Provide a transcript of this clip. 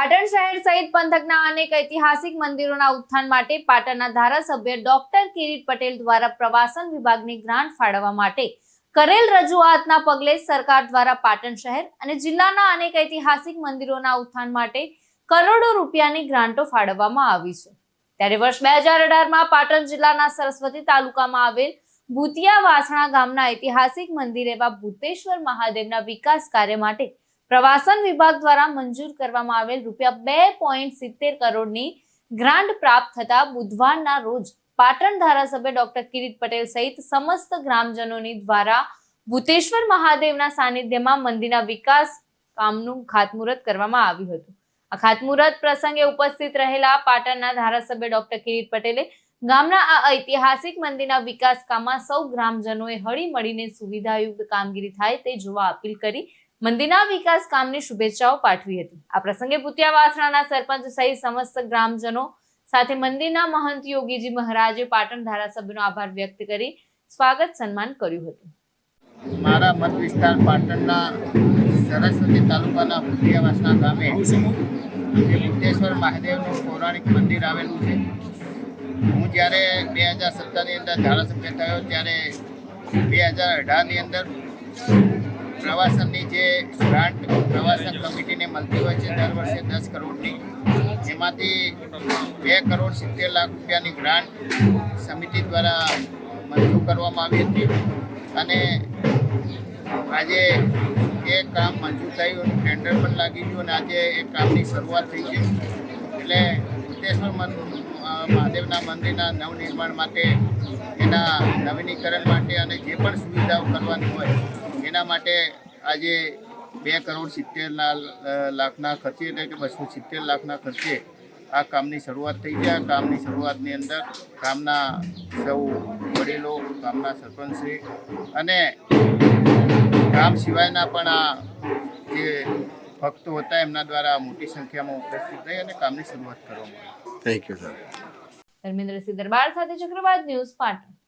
પાટણ શહેર સહિત પંથકના અનેક ઐતિહાસિક મંદિરોના ઉત્થાન માટે પાટણના ધારાસભ્ય ડોક્ટર કિરીટ પટેલ દ્વારા પ્રવાસન વિભાગને ગ્રાન્ટ ફાળવવા માટે કરેલ રજૂઆતના પગલે સરકાર દ્વારા પાટણ શહેર અને જિલ્લાના અનેક ઐતિહાસિક મંદિરોના ઉત્થાન માટે કરોડો રૂપિયાની ગ્રાન્ટો ફાળવવામાં આવી છે. ત્યારે વર્ષ બે હજાર અઢારમાં પાટણ જિલ્લાના સરસ્વતી તાલુકામાં આવેલ ભૂતિયા વાસણા ગામના ઐતિહાસિક મંદિર એવા ભૂતેશ્વર મહાદેવના વિકાસ કાર્ય માટે પ્રવાસન વિભાગ દ્વારા મંજૂર કરવામાં આવેલ રૂપિયા બે પોઈન્ટ સિત્તેર કરોડની ગ્રાન્ટ પ્રાપ્ત થતા બુધવારના રોજ પાટણ ધારાસભ્ય ડોક્ટર કિરીટ પટેલ સહિત સમસ્ત ગ્રામજનોની દ્વારા ભૂતેશ્વર મહાદેવના સાનિધ્યમાં મંદિરના વિકાસ કામનું ખાતમુહૂર્ત કરવામાં આવ્યું હતું. આ ખાતમુહૂર્ત પ્રસંગે ઉપસ્થિત રહેલા પાટણના ધારાસભ્ય ડોક્ટર કિરીટ પટેલે ગામના આ ઐતિહાસિક મંદિરના વિકાસ કામમાં સૌ ગ્રામજનોએ હળી મળીને સુવિધાયુક્ત કામગીરી થાય તે જોવા અપીલ કરી મંદિરના વિકાસ કામની શુભેચ્છાઓ પાઠવી હતી. આ પ્રસંગે ભૂતિયા સરપંચ સહિત સમસ્ત ગ્રામજનો સાથે મંદિરના મહંત યોગીજી મહારાજે પાટણ ધારાસભ્યનો આભાર વ્યક્ત કરી સ્વાગત સન્માન કર્યું હતું. મારા મત વિસ્તાર પાટણના સરસ્વતી તાલુકાના ભૂતિયાવાસના ગામે બુદ્ધેશ્વર મહાદેવનું પૌરાણિક મંદિર આવેલું છે. હું જ્યારે બે હજાર સત્તરની અંદર ધારાસભ્ય થયો ત્યારે બે હજાર અઢારની અંદર પ્રવાસનની જે ગ્રાન્ટ પ્રવાસન કમિટીને મળતી હોય છે, દર વર્ષે દસ કરોડની, એમાંથી બે કરોડ સિત્તેર લાખ રૂપિયાની ગ્રાન્ટ સમિતિ દ્વારા મંજૂર કરવામાં આવી હતી. અને આજે એ કામ મંજૂર થયું ટેન્ડર પણ લાગી ગયું અને આજે એ કામની શરૂઆત થઈ છે. એટલે સિદ્ધેશ્વર મહાદેવના મંદિરના નવનિર્માણ માટે, એના નવીનીકરણ માટે અને જે પણ સુવિધાઓ કરવાની હોય એના માટે આજે બે કરોડ સિત્તેર લાખના ખર્ચે એટલે કે બસો સિત્તેર લાખના ખર્ચે આ કામની શરૂઆત થઈ છે. આ કામની શરૂઆતની અંદર ગામના સૌ વડીલો ગામના સરપંચશ્રી અને ગામ સિવાયના પણ આ જે ભક્તો હતા એમના દ્વારા મોટી સંખ્યામાં ઉપસ્થિત થઈ અને કામની શરૂઆત કરવામાં આવી. Thank you sir Dharmendrasinh Darbar સાથે ચક્રવાત ન્યૂઝ પાટણ.